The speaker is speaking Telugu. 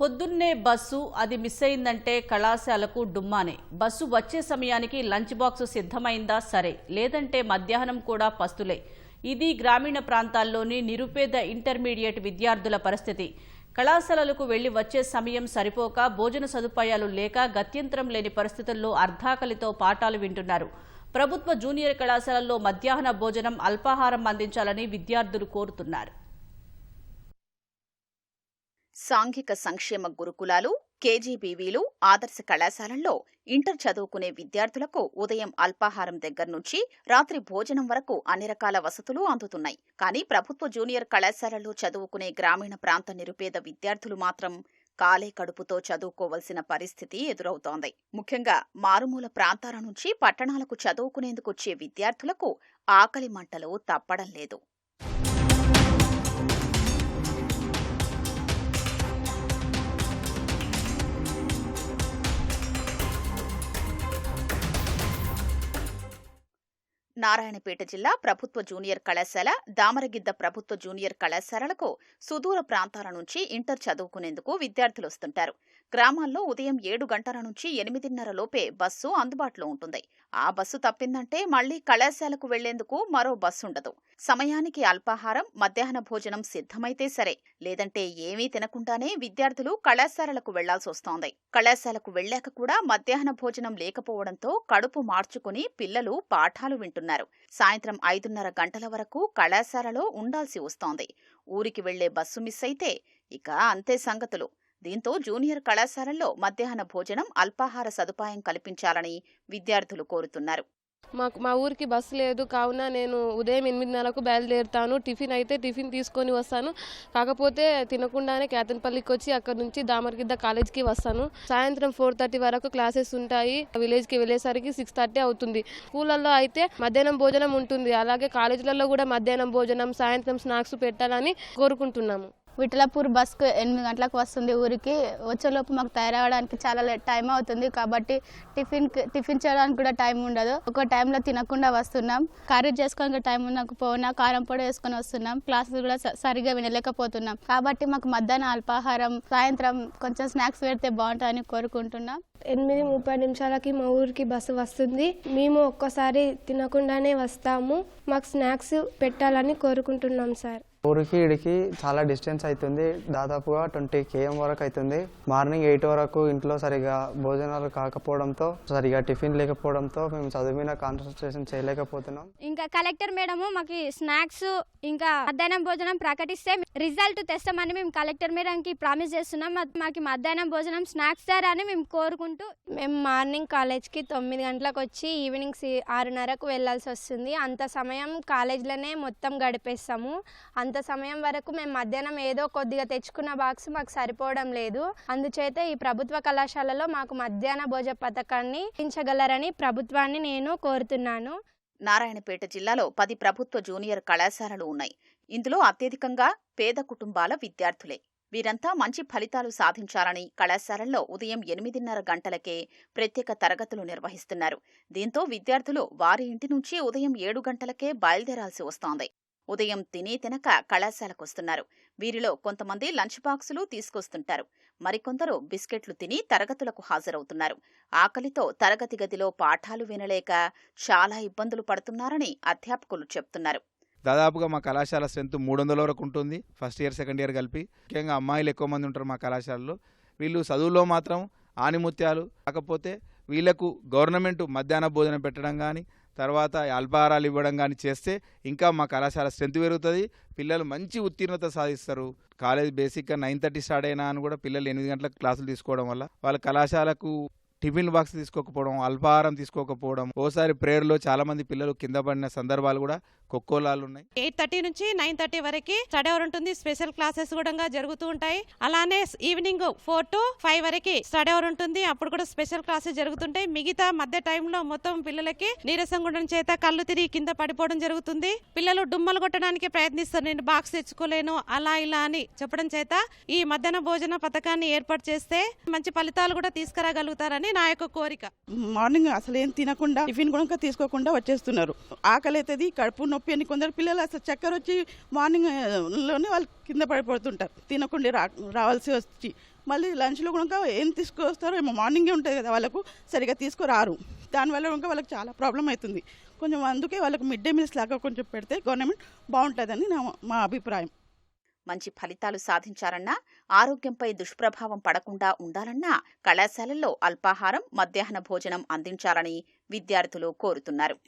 పొద్దున్నే బస్సు అది మిస్ అయిందంటే కళాశాలకు డుమ్మానే. బస్సు వచ్చే సమయానికి లంచ్ బాక్స్ సిద్ధమైందా? సరే. లేదంటే మధ్యాహ్నం కూడా పస్తులే. ఇది గ్రామీణ ప్రాంతాల్లోని నిరుపేద ఇంటర్మీడియట్ విద్యార్థుల పరిస్థితి. కళాశాలలకు వెళ్ళి వచ్చే సమయం సరిపోక భోజన సదుపాయాలు లేక గత్యంతరం లేని పరిస్థితుల్లో అర్ధాకలితో పాఠాలు వింటున్నారు. ప్రభుత్వ జూనియర్ కళాశాలల్లో మధ్యాహ్న భోజనం అల్పాహారం అందించాలని విద్యార్థులు కోరుతున్నారు. సాంఘిక సంక్షేమ గురుకులాలు కేజీబీవీలు ఆదర్శ కళాశాలల్లో ఇంటర్ చదువుకునే విద్యార్థులకు ఉదయం అల్పాహారం దగ్గర నుంచి రాత్రి భోజనం వరకు అన్ని రకాల వసతులు అందుతున్నాయి. కానీ ప్రభుత్వ జూనియర్ కళాశాలల్లో చదువుకునే గ్రామీణ ప్రాంత నిరుపేద విద్యార్థులు మాత్రం కాలే కడుపుతో చదువుకోవలసిన పరిస్థితి ఎదురవుతోంది. ముఖ్యంగా మారుమూల ప్రాంతాల నుంచి పట్టణాలకు చదువుకునేందుకు వచ్చే విద్యార్థులకు ఆకలి మంటలు తప్పడం లేదు. నారాయణపేట జిల్లా ప్రభుత్వ జూనియర్ కళాశాల దామరగిద్ద ప్రభుత్వ జూనియర్ కళాశాలలకు సుదూర ప్రాంతాల నుంచి ఇంటర్ చదువుకునేందుకు విద్యార్థులు వస్తుంటారు. గ్రామాల్లో ఉదయం ఏడు గంటల నుంచి ఎనిమిదిన్నర లోపే బస్సు అందుబాటులో ఉంటుంది. ఆ బస్సు తప్పిందంటే మళ్ళీ కళాశాలకు వెళ్ళేందుకు మరో బస్సు ఉండదు. సమయానికి అల్పాహారం మధ్యాహ్న భోజనం సిద్ధమైతే సరే లేదంటే ఏమీ తినకుండానే విద్యార్థులు కళాశాలలకు వెళ్ళాల్సి వస్తోంది. కళాశాలకు వెళ్ళాక కూడా మధ్యాహ్న భోజనం లేకపోవడంతో కడుపు మార్చుకుని పిల్లలు పాఠాలు వింటున్నారు. సాయంత్రం ఐదున్నర గంటల వరకు కళాశాలలో ఉండాల్సి వస్తోంది. ఊరికి వెళ్ళే బస్సు మిస్ అయితే ఇక అంతే సంగతులు. దీంతో జూనియర్ కళాశాలల్లో మధ్యాహ్న భోజనం అల్పాహార సదుపాయం కల్పించాలని విద్యార్థులు కోరుతున్నారు. మాకు మా ఊరికి బస్సు లేదు. కావున నేను ఉదయం ఎనిమిదిన్నరకు బయలుదేరుతాను. టిఫిన్ అయితే టిఫిన్ తీసుకొని వస్తాను. కాకపోతే తినకుండానే కేతన్పల్లికి వచ్చి అక్కడ నుంచి దామరగిద్ద కాలేజ్కి వస్తాను. సాయంత్రం ఫోర్ థర్టీ వరకు క్లాసెస్ ఉంటాయి. విలేజ్కి వెళ్ళేసరికి సిక్స్ థర్టీ అవుతుంది. స్కూళ్ళల్లో అయితే మధ్యాహ్నం భోజనం ఉంటుంది. అలాగే కాలేజీలలో కూడా మధ్యాహ్నం భోజనం సాయంత్రం స్నాక్స్ పెట్టాలని కోరుకుంటున్నాము. విఠలాపూర్ బస్కు ఎనిమిది గంటలకు వస్తుంది ఊరికి. వచ్చేలోపు మాకు తయారవడానికి చాలా టైం అవుతుంది కాబట్టి టిఫిన్ టిఫిన్ చేయడానికి కూడా టైం ఉండదు. ఒక టైంలో తినకుండా వస్తున్నాం. కర్రీ చేసుకోవడానికి టైం ఉండకపోయినా కారం పొడి వేసుకొని వస్తున్నాం. క్లాసులు కూడా సరిగా వినలేకపోతున్నాం. కాబట్టి మాకు మధ్యాహ్నం అల్పాహారం సాయంత్రం కొంచెం స్నాక్స్ పెడితే బాగుంటుందని కోరుకుంటున్నాం. ఎనిమిది ముప్పై నిమిషాలకి మా ఊరికి బస్సు వస్తుంది. మేము ఒక్కసారి తినకుండానే వస్తాము. మాకు స్నాక్స్ పెట్టాలని కోరుకుంటున్నాం సార్. ఊరికి ఇడికి చాలా డిస్టెన్స్ అవుతుంది దాదాపుగా ట్వంటీ కేఎం వరకు అవుతుంది మార్నింగ్ ఎయిట్ వరకు ఇంట్లో సరిగా భోజనాలు కాకపోవడంతో సరిగా టిఫిన్ లేకపోవడంతో మేము చదువు మీద కాన్సన్ట్రేషన్ చేయలేకపోతున్నాం. ఇంకా కలెక్టర్ మేడము మాకు స్నాక్స్ ఇంకా మధ్యాహ్నం భోజనం ప్రకటిస్తే రిజల్ట్ తెస్తామని మేము కలెక్టర్ మేడంకి ప్రామిస్ చేస్తున్నాం. మాకు మధ్యాహ్నం భోజనం స్నాక్స్ అని మేము కోరుకుంటూ మేము మార్నింగ్ కాలేజ్కి తొమ్మిది గంటలకు వచ్చి ఈవినింగ్ ఆరున్నరకు వెళ్ళాల్సి వస్తుంది. అంత సమయం కాలేజ్లోనే మొత్తం గడిపేస్తాము. అంత కొంత సమయం వరకు మేము మధ్యాహ్నం ఏదో కొద్దిగా తెచ్చుకున్న బాక్స్ మాకు సరిపోవడం లేదు. అందుచేత ఈ ప్రభుత్వ కళాశాలలో మాకు మధ్యాహ్న భోజన పథకాన్ని పెంచగలరని ప్రభుత్వాన్ని నేను కోరుతున్నాను. నారాయణపేట జిల్లాలో పది ప్రభుత్వ జూనియర్ కళాశాలలు ఉన్నాయి. ఇందులో అత్యధికంగా పేద కుటుంబాల విద్యార్థులే. వీరంతా మంచి ఫలితాలు సాధించాలని కళాశాలల్లో ఉదయం ఎనిమిదిన్నర గంటలకే ప్రత్యేక తరగతులు నిర్వహిస్తున్నారు. దీంతో విద్యార్థులు వారి ఇంటి నుంచి ఉదయం ఏడు గంటలకే బయలుదేరాల్సి వస్తోంది. ఉదయం తినే తినక కళాశాలకొస్తున్నారు వీరిలో కొంతమంది లంచ్ బాక్సులు తీసుకొస్తుంటారు. మరికొందరు బిస్కెట్లు తిని తరగతులకు హాజరవుతున్నారు. ఆకలితో తరగతి గదిలో పాఠాలు వినలేక చాలా ఇబ్బందులు పడుతున్నారని అధ్యాపకులు చెప్తున్నారు. దాదాపుగా మా కళాశాల స్ట్రెంత్ మూడు వందల వరకు ఉంటుంది. ఫస్ట్ ఇయర్ సెకండ్ ఇయర్ కలిపి. ముఖ్యంగా అమ్మాయిలు ఎక్కువ మంది ఉంటారు మా కళాశాలలో. వీళ్ళు చదువులో మాత్రం ఆనిముత్యాలు. కాకపోతే వీళ్ళకు గవర్నమెంట్ మధ్యాహ్న భోజనం పెట్టడం కానీ తర్వాత అల్పాహారాలు ఇవ్వడం కానీ చేస్తే ఇంకా మా కళాశాల స్ట్రెంత్ పెరుగుతుంది. పిల్లలు మంచి ఉత్తీర్ణత సాధిస్తారు. కాలేజ్ బేసిక్గా నైన్ థర్టీ స్టార్ట్ అయినా అని కూడా పిల్లలు ఎనిమిది గంటలకు క్లాసులు తీసుకోవడం వల్ల వాళ్ళ కళాశాలకు టిఫిన్ బాక్స్ తీసుకోకపోవడం అల్పాహారం తీసుకోకపోవడం ఓసారి ప్రేయర్లో చాలా మంది పిల్లలు కింద పడిన సందర్భాలు కూడా కొక్కోలాలు ఉన్నాయి. ఎయిట్ థర్టీ నుంచి నైన్ థర్టీ వరకు స్టడీ అవర్ ఉంటుంది. స్పెషల్ క్లాసెస్ కూడా జరుగుతూ ఉంటాయి. అలానే ఈవినింగ్ ఫోర్ టు ఫైవ్ వరకు స్టడీ అవర్ ఉంటుంది. అప్పుడు కూడా స్పెషల్ క్లాసెస్ జరుగుతుంటాయి. మిగతా మధ్య టైంలో మొత్తం పిల్లలకి నీరసం ఉండడం చేత కళ్ళు తిరిగి కింద పడిపోవడం జరుగుతుంది. పిల్లలు డుమ్మలు కొట్టడానికి ప్రయత్నిస్తారు. నేను బాక్స్ తెచ్చుకోలేను. అలా ఇలా అని చెప్పడం చేత ఈ మధ్యాహ్న భోజన పథకాన్ని ఏర్పాటు చేస్తే మంచి ఫలితాలు కూడా తీసుకురాగలుగుతారని నా యొక్క కోరిక. మార్నింగ్ అసలు ఏం తినకుండా టిఫిన్ కూడా తీసుకోకుండా వచ్చేస్తున్నారు. ఆకలి అవుతుంది కడుపు నొప్పి అని కొందరు పిల్లలు అసలు చక్కెర వచ్చి మార్నింగ్లోనే వాళ్ళు కింద పడిపోతుంటారు. తినకుండా రా రావాల్సి వచ్చి. మళ్ళీ లంచ్లో కూడా ఏం తీసుకొస్తారో ఏమో మార్నింగే ఉంటుంది కదా వాళ్ళకు సరిగా తీసుకురారు. దానివల్ల ఇంకా వాళ్ళకి చాలా ప్రాబ్లం అవుతుంది కొంచెం అందుకే వాళ్ళకి మిడ్ డే మీల్స్ లాగా కొంచెం పెడితే గవర్నమెంట్ బాగుంటుందని నా మా అభిప్రాయం. మంచి ఫలితాలు సాధించాలన్నా ఆరోగ్యంపై దుష్ప్రభావం పడకుండా ఉండాలన్నా కళాశాలల్లో అల్పాహారం మధ్యాహ్న భోజనం అందించాలని విద్యార్థులు కోరుతున్నారు.